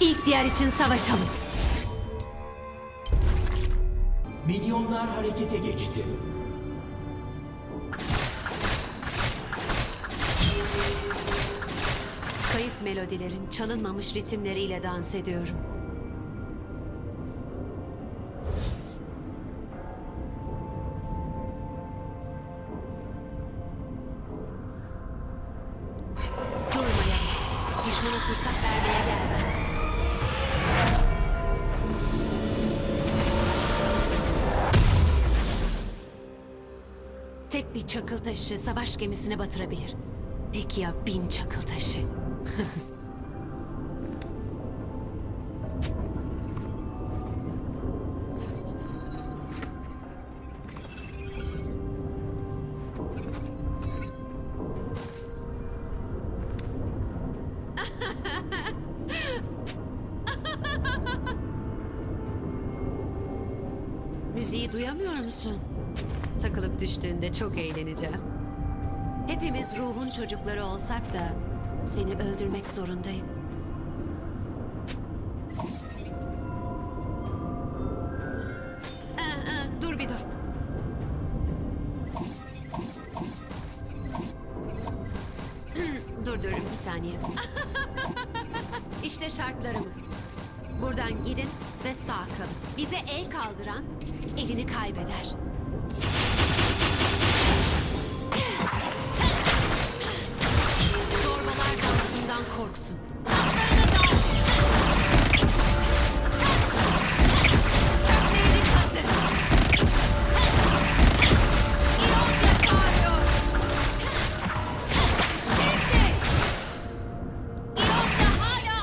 İlk diğer için savaşalım. Minyonlar harekete geçti. Kayıp melodilerin çalınmamış ritimleriyle dans ediyorum. Durmayalım. Düşmana fırsat vermeye gelmez. Tek bir çakıl taşı savaş gemisini batırabilir. Peki ya bin çakıl taşı? Müziği duyamıyor musun? Takılıp düştüğünde çok eğleneceğim. Hepimiz ruhun çocukları olsak da seni öldürmek zorundayım. Aa, aa, dur bir dur. Dur dur bir saniye. işte şartlarımız. Buradan gidin ve sağ kalın. Bize el kaldıran elini kaybeder.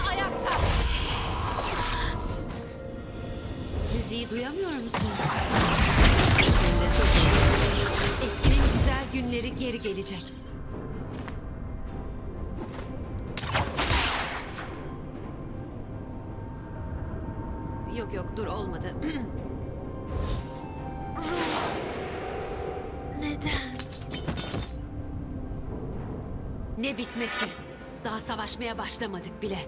Ayakta. Müziği duyamıyor musun? Yok yok dur olmadı. Neden? Ne bitmesi? Daha savaşmaya başlamadık bile.